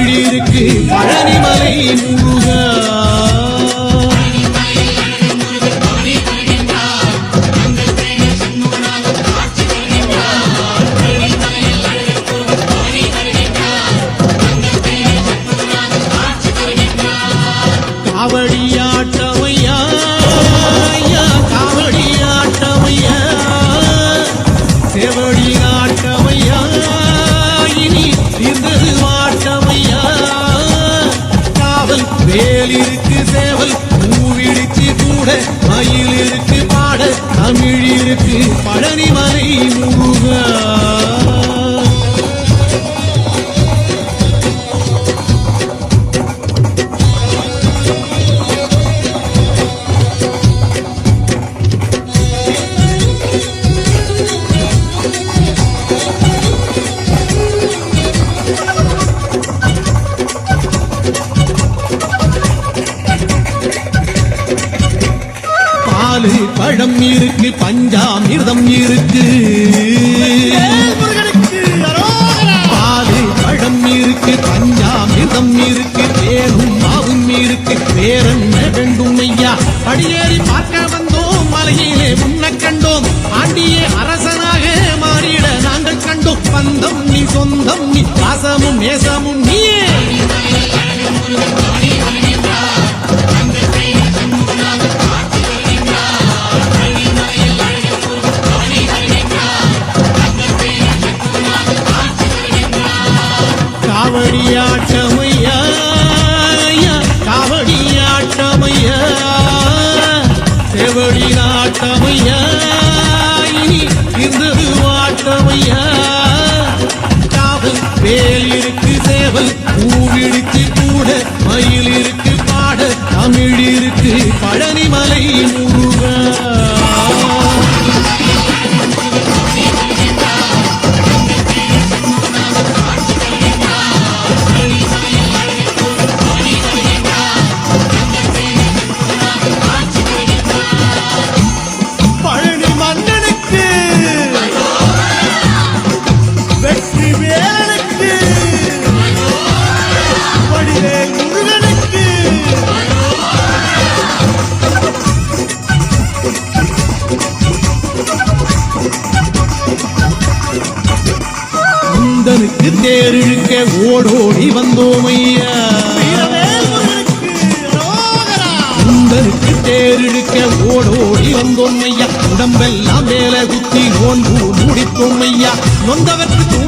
தமிழ் பழனிமலை முருகா. பழம் இருக்கு பஞ்சாமிர்தம் இருக்கு. பாலு பழம் இருக்கு பஞ்சாமிர்தம் இருக்கு பேரும் மாவும் இருக்கு பேரன் வேண்டும் ஐயா. படியேறி பார்க்க வந்தோம் மலையிலே முன்ன கண்டோம். ஆண்டியே அரசனாக மாறிட நாங்கள் கண்டோம். பந்தம் நீ சொந்தம் நீ பாசமும் நேசமும் செவடி நாட்டமையா இனி இருந்தது வாட்டமையா? காவல் வேல் இருக்கு சேவல் பூவிடுச்சு குந்தனுக்கு தேரிழுக்க ஓடோடி வந்தோம் ஐயா குந்தனுக்கு தேரிழுக்க ஓடோடி வந்தோம் ஐயா உடம்பெல்லாம் வேலை குத்தி நோன்பு முடித்தோம் ஐயா நொந்தவர்க்கு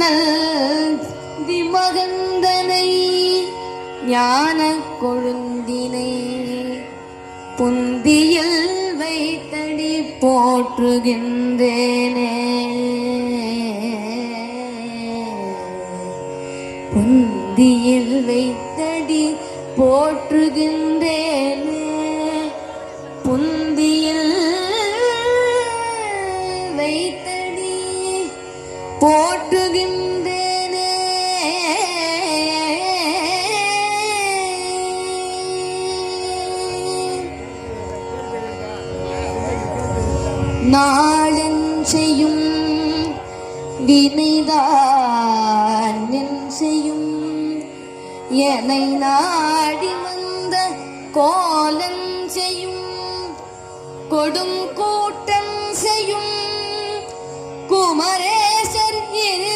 நல்தி மகந்தனை ஞான கொழுந்தினை புந்தியில் வைத்தடி போற்றுகின்றேனே. புந்தியில் வைத்தடி போற்றுகின்றேன் போற்றுகின்றேனே. நாளென் செய்யும் வினைதான் செய்யும். என்னை நாடி வந்த கோலன் செய்யும். கொடும் கூட்டம் செய்யும். குமரே இரு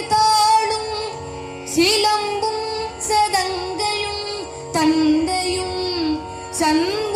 சிலம்பும் சதங்கையும் தந்தையும் சண்முகமும்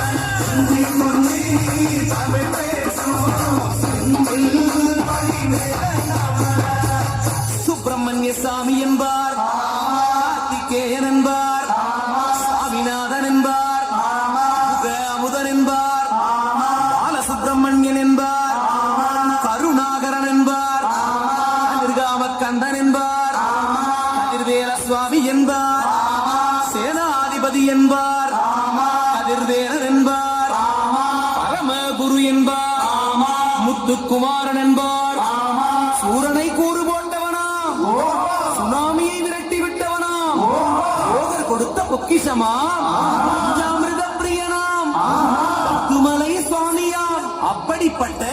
என்பார். அதிர்வேலர் என்பார். பரமகுரு என்பார். முத்துக்குமாரன் என்பார். சூரனை கூறு போட்டவனாம் சுனாமியை விரட்டி விட்டவனாம் கொடுத்த பொக்கிஷமாம். பஞ்சாமிர்த பிரியனாம் பத்துமலை சுவாமியாம். அப்படிப்பட்ட